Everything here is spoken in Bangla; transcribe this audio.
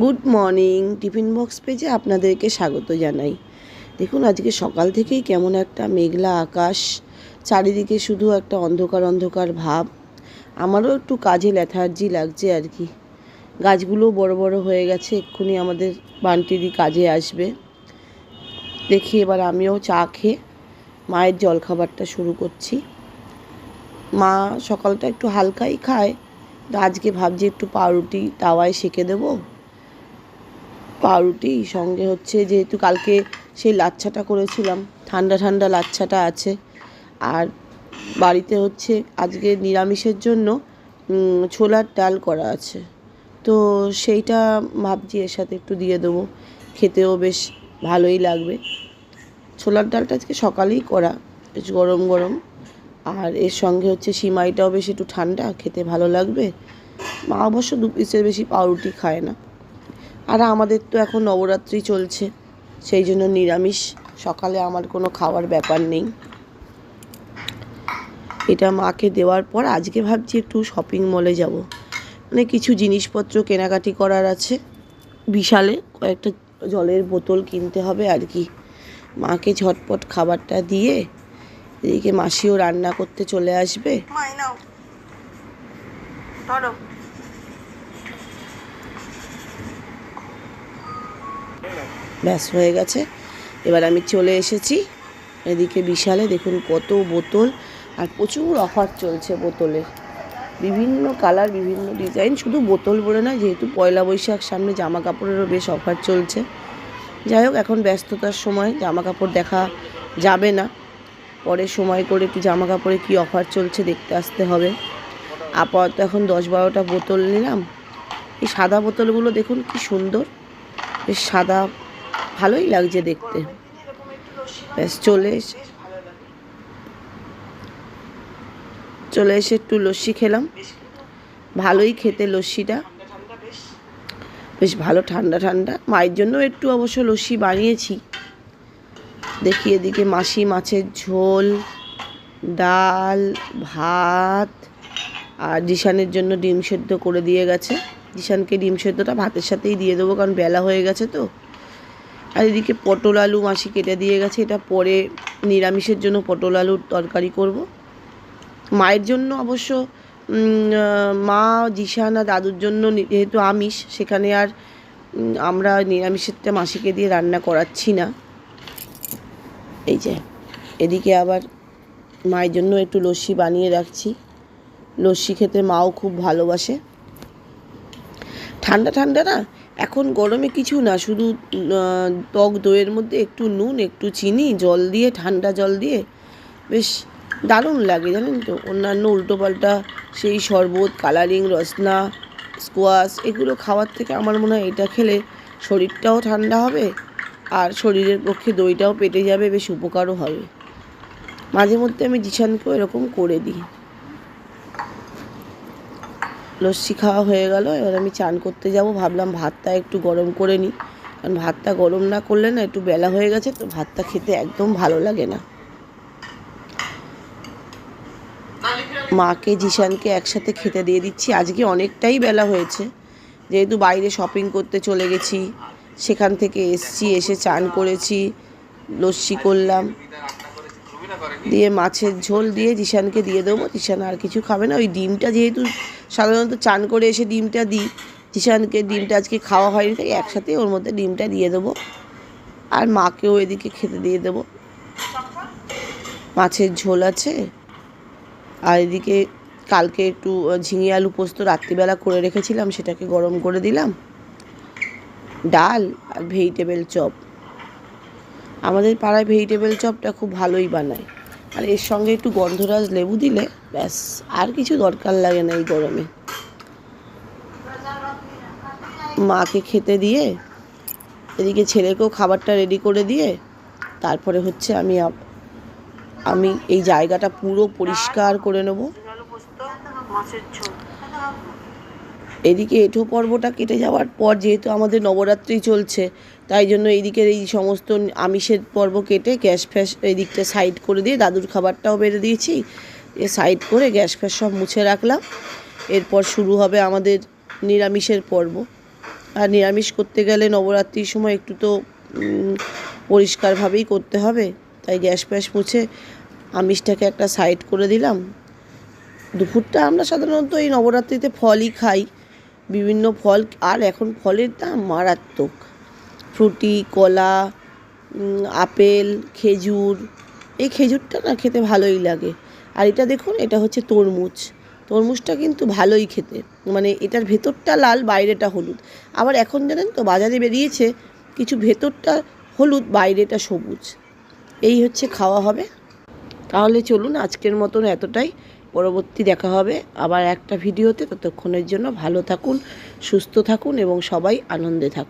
গুড মর্নিং, টিফিন বক্স পেজে আপনাদেরকে স্বাগত জানাই। দেখুন, আজকে সকাল থেকেই কেমন একটা মেঘলা আকাশ, চারিদিকে শুধু একটা অন্ধকার অন্ধকার ভাব। আমারও একটু কাজে ল্যাথার্জি লাগছে আর কি। গাছগুলো বড় বড় হয়ে গেছে, এক্ষুনি আমাদের বান্টিদি কাজে আসবে। দেখি এবার আমিও চা খেয়ে মায়ের জলখাবারটা শুরু করছি। মা সকালটা একটু হালকাই খায়, তো আজকে ভাবছি একটু পাউরুটি, তাওয়ায় সেঁকে দেবো। পাউরুটি, সঙ্গে হচ্ছে যেহেতু কালকে সেই লাচ্ছাটা করেছিলাম, ঠান্ডা ঠান্ডা লাচ্ছাটা আছে। আর বাড়িতে হচ্ছে আজকে নিরামিষের জন্য ছোলার ডাল করা আছে। তো সেইটা ভাবছি এর সাথে একটু দিয়ে দেবো। খেতেও বেশ ভালোই লাগবে। ছোলার ডালটা আজকে সকালেই করা, বেশ গরম গরম। আর এর সঙ্গে হচ্ছে সিমাইটাও বেশ একটু ঠান্ডা, খেতে ভালো লাগবে। মা অবশ্য দু পিসের বেশি পাউরুটি খায় না। আর আমাদের তো এখন নবরাত্রি চলছে। সেই জন্য নিরামিষ। সকালে আমার কোনো খাওয়ার ব্যাপার নেই। এটা মাকে দেওয়ার পর আজকে ভাবছি একটু শপিং মলে যাব। মানে কিছু জিনিসপত্র কেনাকাটি করার আছে। বিশালে কয়েকটা জলের বোতল কিনতে হবে আর কি। মাকে ঝটপট খাবারটা দিয়ে এদিকে মাসিও রান্না করতে চলে আসবে। ব্যাস, হয়ে গেছে। এবার আমি চলে এসেছি এদিকে বিশালে। দেখুন কত বোতল আর প্রচুর অফার চলছে বোতলের। বিভিন্ন কালার, বিভিন্ন ডিজাইন। শুধু বোতল বলে না যেহেতু পয়লা বৈশাখ সামনে জামা কাপড়েরও বেশ অফার চলছে। যাই হোক, এখন ব্যস্ততার সময় জামা কাপড় দেখা যাবে না। পরে সময় করে একটু জামা কাপড়ে কী অফার চলছে দেখতে আসতে হবে। আপাতত এখন দশ বারোটা বোতল নিলাম। এই সাদা বোতলগুলো দেখুন কি সুন্দর। বেশ সাদা ভালোই লাগছে দেখতে। ব্যাস, চলে এসে চলে এসে একটু লস্যি খেলাম। ভালোই খেতে লস্যিটা। বেশ ভালো, ঠান্ডা ঠান্ডা। মায়ের জন্য একটু অবশ্য লস্যি বানিয়েছি। দেখি এদিকে মাসি মাছের ঝোল, ডাল, ভাত, আর জিশানের জন্য ডিম সেদ্ধ করে দিয়ে গেছে। জিশানকে ডিম সেদ্ধটা ভাতের সাথেই দিয়ে দেবো, কারণ বেলা হয়ে গেছে তো। আর এদিকে পটল আলু মাসি কেটে দিয়ে গেছে। এটা পরে নিরামিষের জন্য পটল আলুর তরকারি করব। মায়ের জন্য অবশ্য মা জিশান আর দাদুর জন্য যেহেতু আমিষ, সেখানে আর আমরা নিরামিষেরটা মাসিকে দিয়ে রান্না করাচ্ছি না। এই যে, এদিকে আবার মায়ের জন্য একটু লস্যি বানিয়ে রাখছি। লস্যি খেতে মাও খুব ভালোবাসে। ঠান্ডা ঠান্ডা না? এখন গরমে কিছু না, শুধু টক দইয়ের মধ্যে একটু নুন, একটু চিনি, জল দিয়ে, ঠান্ডা জল দিয়ে, বেশ দারুণ লাগে জানেন তো। অন্যান্য উল্টোপাল্টা সেই শরবত, কালারিং, রসনা, স্কোয়াশ, এগুলো খাওয়ার থেকে আমার মনে হয় এটা খেলে শরীরটাও ঠান্ডা হবে আর শরীরের পক্ষে দইটাও পেটে যাবে, বেশ উপকারও হবে। মাঝে মধ্যে আমি জিশানকেও এরকম করে দিই। লস্যি খাওয়া হয়ে গেল। এবার আমি চান করতে যাব। ভাবলাম ভাতটা একটু গরম করে নিই। কারণ ভাতটা গরম না করলে না একটু বেলা হয়ে গেছে, তো ভাতটা খেতে একদম ভালো লাগে না। মাকে, জিশানকে একসাথে খেতে দিয়ে দিচ্ছি। আজকে অনেকটাই বেলা হয়েছে। যেহেতু বাইরে শপিং করতে চলে গেছি, সেখান থেকে এসছি, এসে চান করেছি, লস্যি করলাম। দিয়ে মাছের ঝোল দিয়ে জিশানকে দিয়ে দেবো। জিশান আর কিছু খাবে না। ওই ডিমটা যেহেতু সাধারণত চান করে এসে ডিমটা দিই। জিশানকে ডিমটা আজকে খাওয়া হয়নি, তাই একসাথে ওর মধ্যে ডিমটা দিয়ে দেবো। আর মাকেও এদিকে খেতে দিয়ে দেবো। মাছের ঝোল আছে। আর এদিকে কালকে একটু ঝিঙে আলু পোস্ত রাত্রিবেলা করে রেখেছিলাম, সেটাকে গরম করে দিলাম। ডাল আর ভেজিটেবল চপ। আমাদের পাড়ায় ভেজিটেবল চপটা খুব ভালোই বানায়। আর এর সঙ্গে একটু গন্ধরাজ লেবু দিলে ব্যাস, আর কিছু দরকার লাগে না এই গরমে। মাকে খেতে দিয়ে, এদিকে ছেলেকেও খাবারটা রেডি করে দিয়ে, তারপরে হচ্ছে আমি আমি এই জায়গাটা পুরো পরিষ্কার করে নেব আলু পোস্ত মাছের ঝোল এদিকে এঁঠো পর্বটা কেটে যাওয়ার পর যেহেতু আমাদের নবরাত্রি চলছে, তাই জন্য এইদিকের এই সমস্ত আমিষের পর্ব কেটে গ্যাস ফ্যাস এই দিকটা সাইড করে দিয়ে দাদুর খাবারটাও বেড়ে দিয়েছি। এ সাইড করে গ্যাস ফ্যাস সব মুছে রাখলাম। এরপর শুরু হবে আমাদের নিরামিষের পর্ব। আর নিরামিষ করতে গেলে নবরাত্রির সময় একটু তো পরিষ্কারভাবেই করতে হবে। তাই গ্যাস ফ্যাস মুছে আমিষটাকে একটা সাইড করে দিলাম। দুপুরটা আমরা সাধারণত এই নবরাত্রিতে ফলই খাই। বিভিন্ন ফল, আর এখন ফলের দাম মারাত্মক। ফ্রুটি, কলা আপেল, খেজুর, এই খেজুরটা না খেতে ভালোই লাগে। আর এটা দেখুন, এটা হচ্ছে তরমুজ। তরমুজটা কিন্তু ভালোই খেতে। মানে এটার ভেতরটা লাল, বাইরেটা হলুদ। আবার এখন জানেন তো, বাজারে বেরিয়েছে, কিছু ভেতরটা হলুদ, বাইরেটা সবুজ। এই হচ্ছে খাওয়া হবে। তাহলে চলুন আজকের মতন এতটাই। পরবর্তী দেখা হবে। আবার একটা ভিডিওতে ততক্ষণের জন্য ভালো থাকুন, সুস্থ থাকুন এবং সবাই আনন্দে থাকুন।